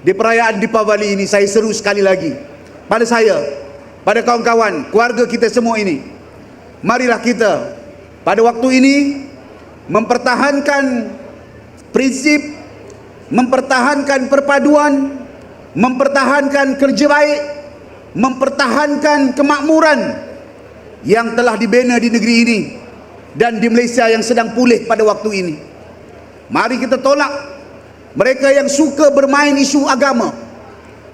di perayaan Deepavali ini saya seru sekali lagi pada saya, pada kawan-kawan, keluarga kita semua ini. Marilah kita pada waktu ini mempertahankan prinsip, mempertahankan perpaduan, mempertahankan kerja baik, mempertahankan kemakmuran yang telah dibina di negeri ini dan di Malaysia yang sedang pulih pada waktu ini. Mari kita tolak mereka yang suka bermain isu agama,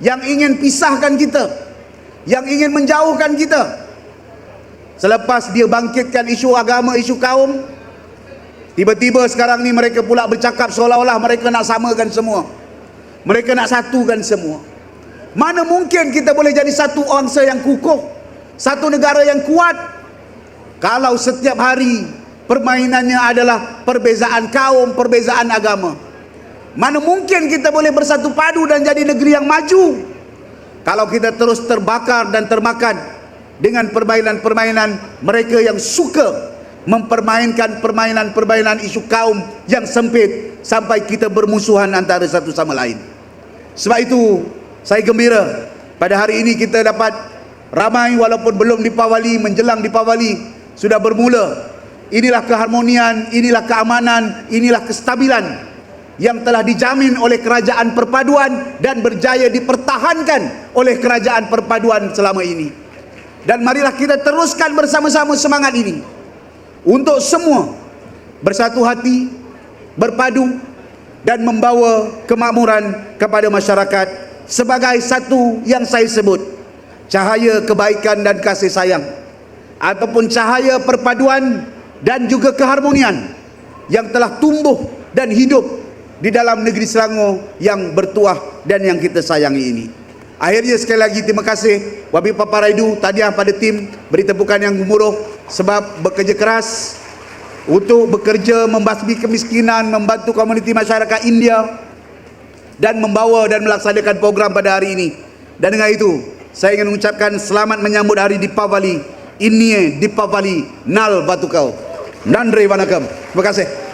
yang ingin pisahkan kita, yang ingin menjauhkan kita. Selepas dia bangkitkan isu agama, isu kaum, tiba-tiba sekarang ni mereka pula bercakap seolah-olah mereka nak samakan semua. Mereka nak satukan semua. Mana mungkin kita boleh jadi satu bangsa yang kukuh, satu negara yang kuat kalau setiap hari permainannya adalah perbezaan kaum, perbezaan agama. Mana mungkin kita boleh bersatu padu dan jadi negeri yang maju kalau kita terus terbakar dan termakan dengan permainan-permainan mereka yang suka mempermainkan permainan-permainan isu kaum yang sempit sampai kita bermusuhan antara satu sama lain. Sebab itu saya gembira pada hari ini kita dapat ramai walaupun belum dipawali menjelang dipawali sudah bermula. Inilah keharmonian, inilah keamanan, inilah kestabilan yang telah dijamin oleh kerajaan perpaduan dan berjaya dipertahankan oleh kerajaan perpaduan selama ini. Dan marilah kita teruskan bersama-sama semangat ini untuk semua bersatu hati, berpadu dan membawa kemakmuran kepada masyarakat sebagai satu yang saya sebut cahaya kebaikan dan kasih sayang ataupun cahaya perpaduan dan juga keharmonian yang telah tumbuh dan hidup di dalam negeri Selangor yang bertuah dan yang kita sayangi ini. Akhirnya sekali lagi terima kasih Wabi Raidu tadiah pada tim beri tepukan yang gemuruh sebab bekerja keras untuk bekerja membasmi kemiskinan, membantu komuniti masyarakat India dan membawa dan melaksanakan program pada hari ini. Dan dengan itu, saya ingin mengucapkan selamat menyambut hari Deepavali. Ini Deepavali Nal Batukau. Nandre Vanakam. Terima kasih.